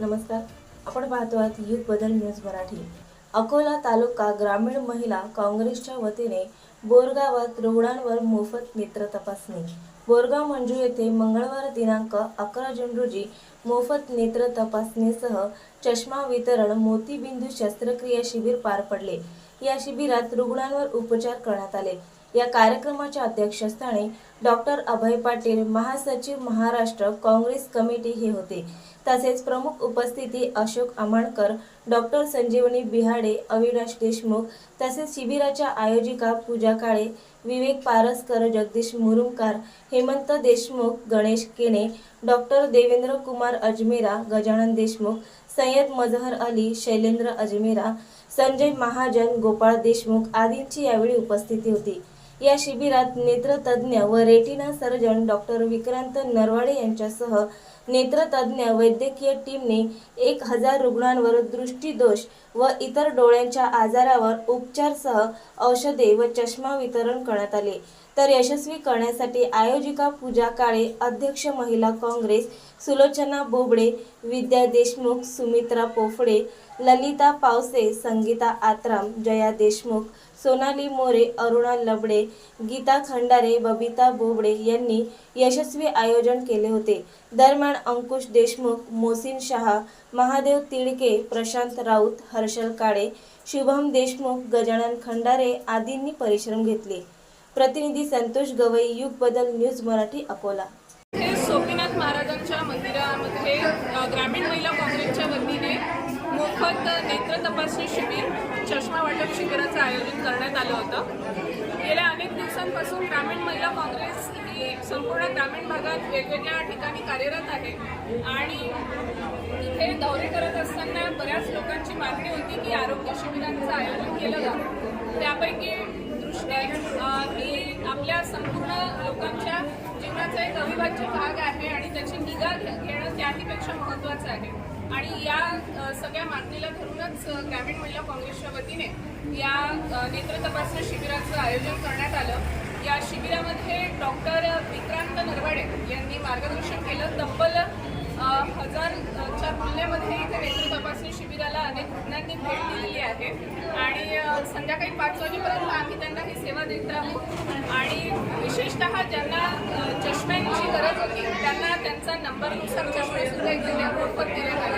नमस्कार. आपण पाहतो आहात युग बदल न्यूज मराठी. अकोला तालुका ग्रामीण महिला काँग्रेसच्या वतीने बोरगावात रुग्णांवर मोफत नेत्र तपासणी. बोरगाव मंजू येथे मंगळवार दिनांक अकरा जून रोजी मोफत नेत्र तपासणीसह चष्मा वितरण मोतीबिंदू शस्त्रक्रिया शिबिर पार पडले. या शिबिरात रुग्णांवर उपचार करण्यात आले. या कार्यक्रमाच्या अध्यक्षस्थानी डॉक्टर अभय पाटील महासचिव महाराष्ट्र काँग्रेस कमिटी हे होते. तसेच प्रमुख उपस्थिती अशोक अमाणकर डॉक्टर संजीवनी बिहाडे अविनाश देशमुख तसेच शिबिराच्या आयोजिका पूजा काळे विवेक पारसकर जगदीश मुरुमकार हेमंत देशमुख गणेश केने डॉक्टर देवेंद्र कुमार अजमेरा गजानन देशमुख सय्यद मजहर अली शैलेंद्र अजमेरा संजय महाजन गोपाळ देशमुख आदींची यावेळी उपस्थिती होती. या शिबिरात नेत्रतज्ज्ञ व retina surgeon doctor Vikrant Narwade यांच्यासह नेत्रतज्ज्ञ वैद्यकीय टीमने एक हजार रुग्णांवर दृष्टीदोष व इतर डोळ्यांच्या आजारावर उपचारसह औषधे व चष्मा वितरण करण्यात आले. तर यशस्वी करण्यासाठी आयोजिका पूजा काळे अध्यक्ष महिला काँग्रेस सुलोचना बोबडे विद्या देशमुख सुमित्रा पोफडे ललिता पावसे संगीता आत्राम जया देशमुख सोनाली मोरे अरुणा लबडे गीता खंडारे बबिता बोबडे यांनी यशस्वी आयोजन केले होते. दरम्यान अंकुश देशमुख मोसिन शहा महादेव तिडके प्रशांत राऊत हर्षल काळे शुभम देशमुख गजानन खंडारे आदींनी परिश्रम घेतले. प्रतिनिधी संतोष गवई युग बदल न्यूज मराठी अकोला. हे सोपीनाथ महाराजांच्या मंदिरामध्ये ग्रामीण महिला काँग्रेसच्या वतीने मोफत नेत्र तपासणी शिबिर चष्मा वाटप शिबिराचं आयोजन करण्यात आलं होतं. गेल्या अनेक दिवसांपासून ग्रामीण महिला काँग्रेस ही संपूर्ण ग्रामीण भागात वेगवेगळ्या ठिकाणी कार्यरत आहे. आणि इथे दौरे करत असताना बऱ्याच लोकांची मागणी होती की आरोग्य शिबिरांचं आयोजन केलं जावं. त्यापैकी दृष्टी ही आपल्या संपूर्ण लोकांच्या जीवनाचा एक अविभाज्य भाग आहे आणि त्याची निगा घेणं त्याहीपेक्षा महत्त्वाचं आहे. आणि या सगळ्या मागणीला धरूनच ग्रामीण महिला काँग्रेसच्या वतीने या नेत्र तपासणी शिबिराचं आयोजन करण्यात आलं. या शिबिरामध्ये डॉक्टर विक्रांत नरवाडे यांनी मार्गदर्शन केलं. तब्बल हजारच्या तुलनेमध्ये इथे नेत्र तपासणी शिबिराला अनेक रुग्णांनी भेट दिलेली आहे. आणि संध्याकाळी पाच वाजेपर्यंत आम्ही त्यांना ही सेवा देत राहू. आणि विशेषतः ज्यांना चष्म्यांची गरज होती त्यांना त्यांचा नंबरनुसार चष्मे सुद्धा इथे मोफत आहेत